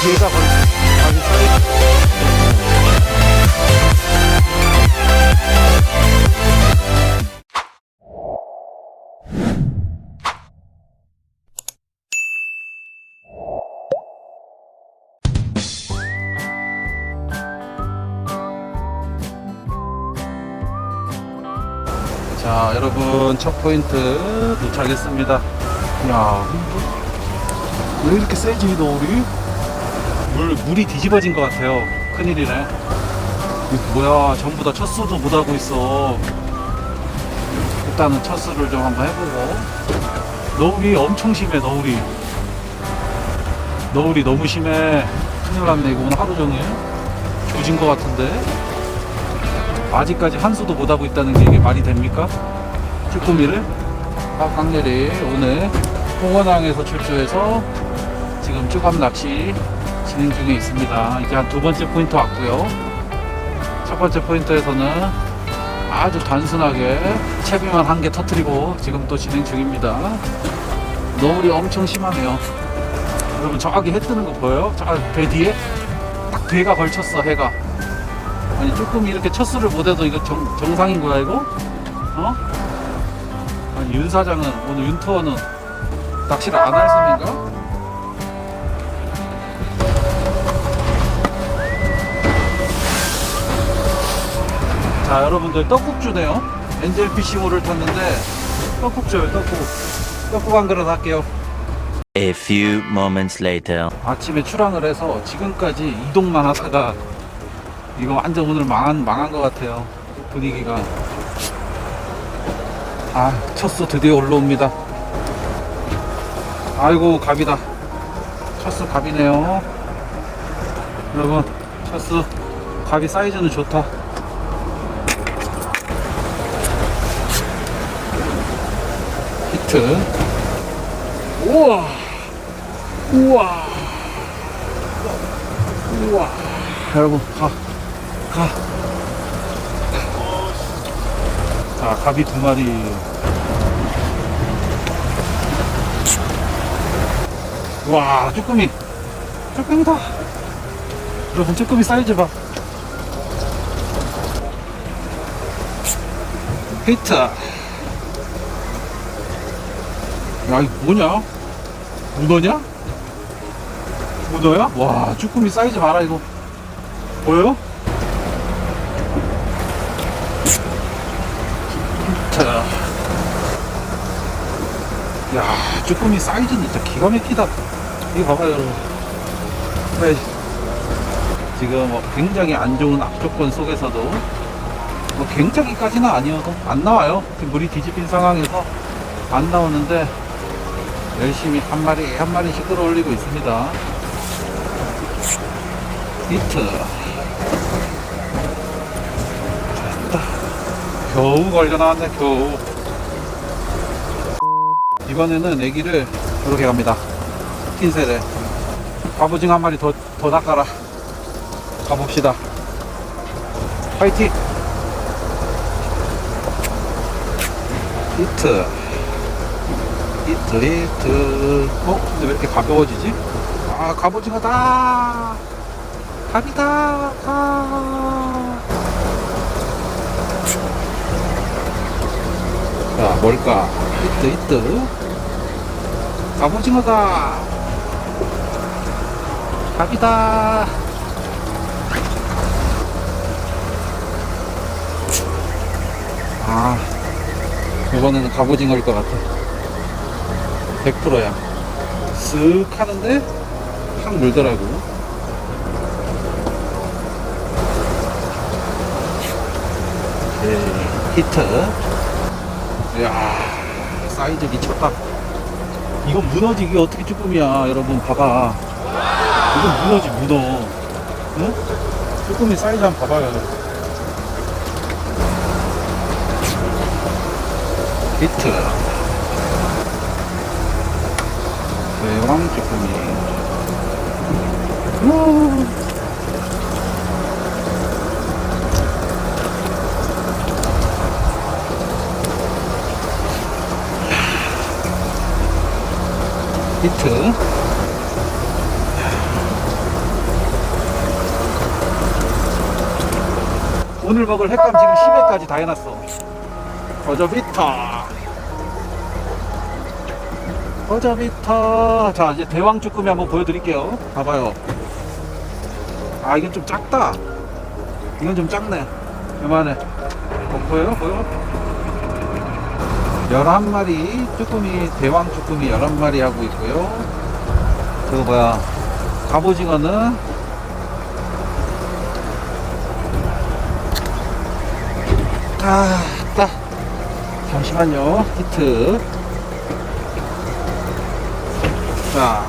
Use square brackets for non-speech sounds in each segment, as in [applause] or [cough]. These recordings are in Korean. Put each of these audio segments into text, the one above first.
뒤에가 걸 사이 자 여러분 첫 포인트 도착했습니다 야 왜 이렇게 세지 너울이? 물, 물이 뒤집어진 것 같아요. 큰일이네. 뭐야 전부 다 첫수도 못하고 있어. 일단은 첫수를 좀 한번 해보고. 너울이 엄청 심해 너울이. 너울이 너무 심해. 큰일 났네 이거 오늘 하루 종일. 조진 것 같은데. 아직까지 한 수도 못하고 있다는 게 이게 말이 됩니까? 쭈꾸미를? 아, 강렬이 오늘 홍원항에서 출조해서 지금 쭈감 낚시 진행 중에 있습니다. 이제 한 두 번째 포인트 왔고요. 첫 번째 포인트에서는 아주 단순하게 채비만 한 개 터트리고 지금 또 진행 중입니다. 너울이 엄청 심하네요. 여러분 저기 해 뜨는 거 보여요? 저배 뒤에 딱 배가 걸쳤어 해가. 아니 조금 이렇게 첫 수를 못해도 이거 정, 정상인 거야 이거? 어? 아니 윤 사장은 오늘 윤 투어는 낚시를 안 할 셈인가? 여러분들 떡국 주네요. 엔젤 피싱호를 탔는데 떡국 줘요 떡국. 떡국 한 그릇 할게요. A few moments later. 아침에 출항을 해서 지금까지 이동만 하다가 이거 완전 오늘 망한 망한 것 같아요 분위기가. 아 첫수 드디어 올라옵니다. 아이고 갑이다. 첫수 갑이네요. 여러분 첫수 갑이 사이즈는 좋다 히트. 우와. 우와. 우와. 여러분 가. 가. 자 갑이 두 마리. 와 쭈꾸미. 쭈꾸미다. 여러분 쭈꾸미 사이즈 봐. 히트 야 이거 뭐냐 문어냐? 문어야? 와 쭈꾸미 사이즈 봐라 이거 보여요? 자. 야 쭈꾸미 사이즈는 진짜 기가 막히다 이거 봐봐요 여러분 네. 지금 뭐 굉장히 안 좋은 악조건 속에서도 뭐 굉장히까지는 아니어도 안 나와요 물이 뒤집힌 상황에서 안 나오는데 열심히 한 마리 한 마리씩 끌어올리고 있습니다. 히트. 됐다. 겨우 걸려 나왔네 겨우. 이번에는 애기를 이렇게 갑니다. 흰색에 갑오징어 한 마리 더, 더 낚아라. 가봅시다. 파이팅! 히트. 히트 히트 어? 근데 왜 이렇게 가벼워지지? 아 갑오징어 다. 갑이다. 가. 자 뭘까? 히트 히트 갑오징어다. 갑이다. 아 이번에는 갑오징어일 것 같아 100%야. 쓱 하는데 확 물더라고. 네, 히트. 이야, 사이즈 미쳤다. 이거 이게 어떻게 쭈꾸미야. 여러분, 봐봐. 이거 문어지, 문어. 응? 쭈꾸미 사이즈 한번 봐봐요. 히트. 매왕 쭈꾸미. 히트. 오늘 먹을 햇감 지금 10회까지 다 해놨어. 어저 히터. 어저비타. 자, 이제 대왕 쭈꾸미 한번 보여드릴게요. 봐봐요. 아, 이건 좀 작다. 이건 좀 작네. 요만해. 어, 보여요? 보여? 11마리 쭈꾸미, 대왕 쭈꾸미 11마리 하고 있고요. 그거 뭐야. 갑오징어는 아, 따. 잠시만요. 히트. 자.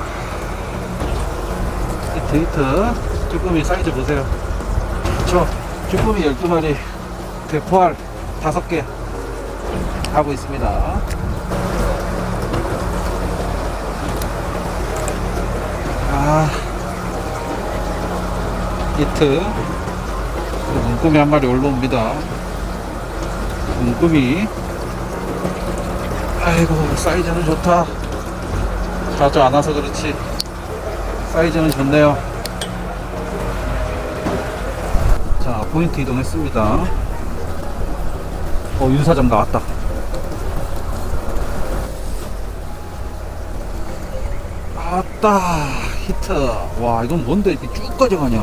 히트. 쭈꾸미 사이즈 보세요. 저, 쭈꾸미 12마리, 대포알 5개 하고 있습니다. 아. 히트. 문구미 한 마리 올라옵니다. 문구미. 아이고, 사이즈는 좋다. 자주 안 와서 그렇지. 사이즈는 좋네요. 자, 포인트 이동했습니다. 어, 윤사장 나왔다. 아따, 히트. 와, 이건 뭔데 이렇게 쭉 가져가냐?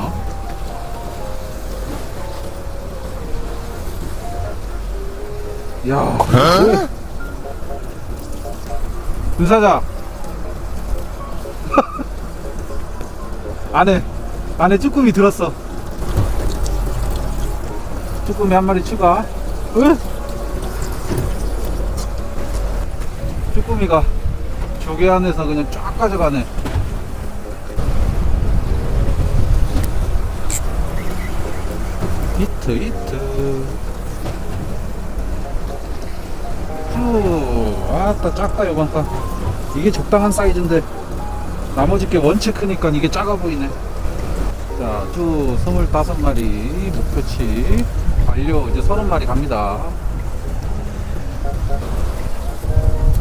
야, 뭐? 윤사장. [laughs] 안에, 안에 쭈꾸미 들었어. 쭈꾸미 한 마리 추가. 으? 쭈꾸미가 조개 안에서 그냥 쫙 가져가네. 히트, 히트. 쭈, 아따, 작다, 요번 거. 이게 적당한 사이즈인데, 나머지 게 원체 크니까 이게 작아 보이네. 자, 쭈 25마리 목표치 완료. 이제 30마리 갑니다.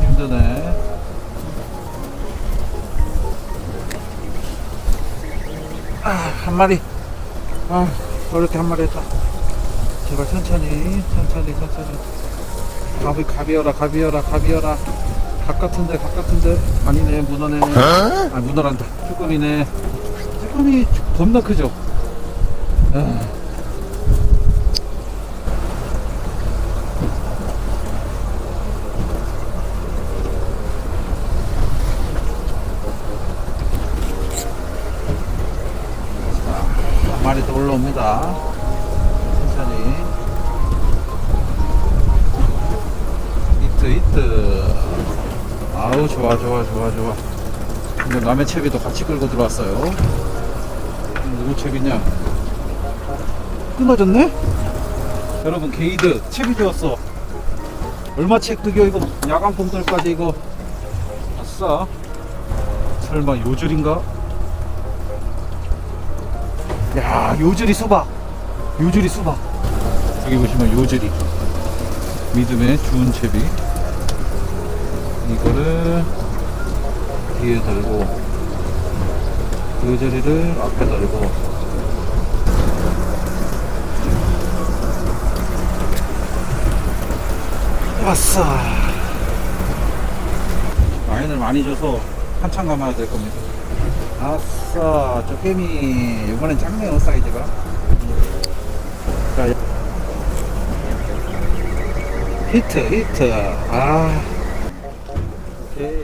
힘드네. 아, 한 마리. 아, 어렵게 한 마리 했다. 제발 천천히, 천천히, 천천히. 가비, 가비어라, 가비어라, 가비어라. 각 같은데, 각 같은데. 아니네, 문어네. 아, 문어란다. 쭈꾸미네. 쭈꾸미 겁나 크죠? 아. 마리 올라옵니다. 천천히. 히트, 히트. 아우, 좋아, 좋아, 좋아, 좋아. 근데 남의 채비도 같이 끌고 들어왔어요. 누구 채비냐? 끊어졌네? 여러분, 게이드 채비 주었어. 얼마 책득이요, 이거? 야간 pom들까지 이거. 아싸. 설마 요줄인가? 야, 요줄이 수박. 요줄이 수박. 여기 보시면 요줄이. 믿음의 주운 채비. 이거를 뒤에 들고 요조리를 앞에 들고 왔어. 라인을 많이 줘서 한참 감아야 될 겁니다. 아싸 쪼개미 이번엔 작네요 사이즈가. 자 히트 히트. 아 오케이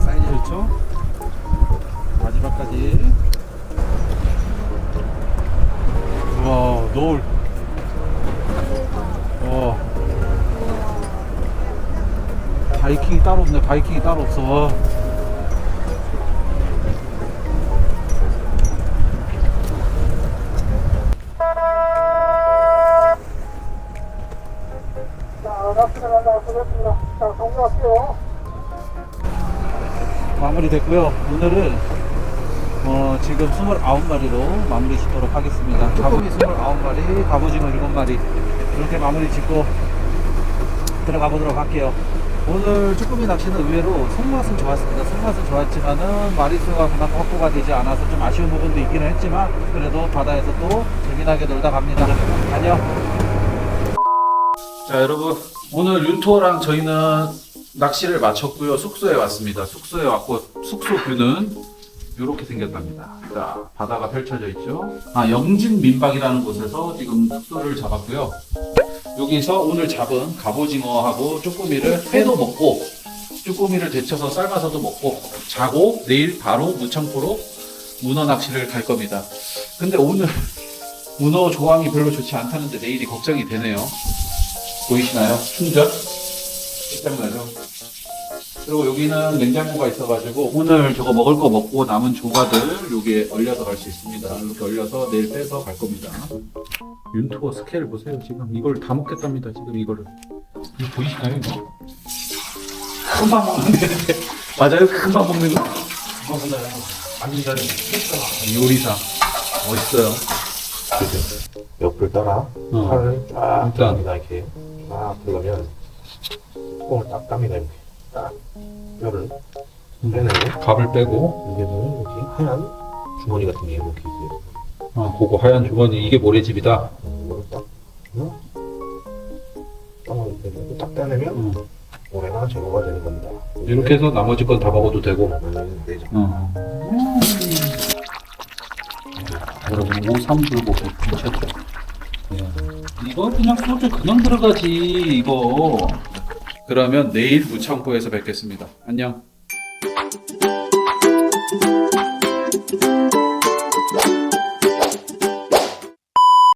사이즈 좋죠? 마지막까지. 우와 노을. 와. 바이킹이 따로 없네 바이킹이 따로 없어 마무리 됐고요. 오늘은 어, 지금 29마리로 마무리 짓도록 하겠습니다. 쭈꾸미 29마리, 갑오징어 7마리 이렇게 마무리 짓고 들어가 보도록 할게요. 오늘 쭈꾸미 낚시는 의외로 손맛은 좋았습니다. 손맛은 좋았지만은 마리수가 그만큼 확보가 되지 않아서 좀 아쉬운 부분도 있기는 했지만 그래도 바다에서 또 재미나게 놀다 갑니다. 안녕. 자 여러분 오늘 윤토랑 저희는 낚시를 마쳤고요. 숙소에 왔습니다. 숙소에 왔고 숙소 뷰는 이렇게 생겼답니다. 자 바다가 펼쳐져 있죠. 아 영진 민박이라는 곳에서 지금 숙소를 잡았고요. 여기서 오늘 잡은 갑오징어하고 쭈꾸미를 회도 먹고 쭈꾸미를 데쳐서 삶아서도 먹고 자고 내일 바로 무창포로 문어 낚시를 갈 겁니다. 근데 오늘 문어 조항이 별로 좋지 않다는데 내일이 걱정이 되네요. 보이시나요? 충전? 끝장나죠? 그리고 여기는 냉장고가 있어가지고 오늘 저거 먹을 거 먹고 남은 조가들 여기에 얼려서 갈 수 있습니다. 이렇게 얼려서 내일 빼서 갈 겁니다. 윤토어 스케일 보세요. 지금 이걸 다 먹겠답니다. 지금 이거를. 이거 보이시나요? 이거? 금방 먹는 데 맞아요? 금방 먹는 거? 금방 먹나요? 완전 잘해. 요리사. 멋있어요. 옆을 따라 어. 팔을 쫙 일단. 이렇게 쫙 들어가면 뽕을 딱 당기다 이렇게 딱 뼈를 빼내고 밥을 빼고, 이게 보면 여기 하얀 주머니 같은 게 이렇게 있어요 어, 그거 하얀 주머니, 이게 모래집이다. 이거를 딱 어? 땅을 이렇게 해서 딱 떼내면 모래가 제거가 되는 겁니다 이렇게 해서 나머지 건 다 먹어도 되고. 내장 어. 여러분 53불고 괜찮죠? 네. 이거 그냥 소주 그냥 들어가지 이거. 그러면 내일 무창포에서 뵙겠습니다. 안녕.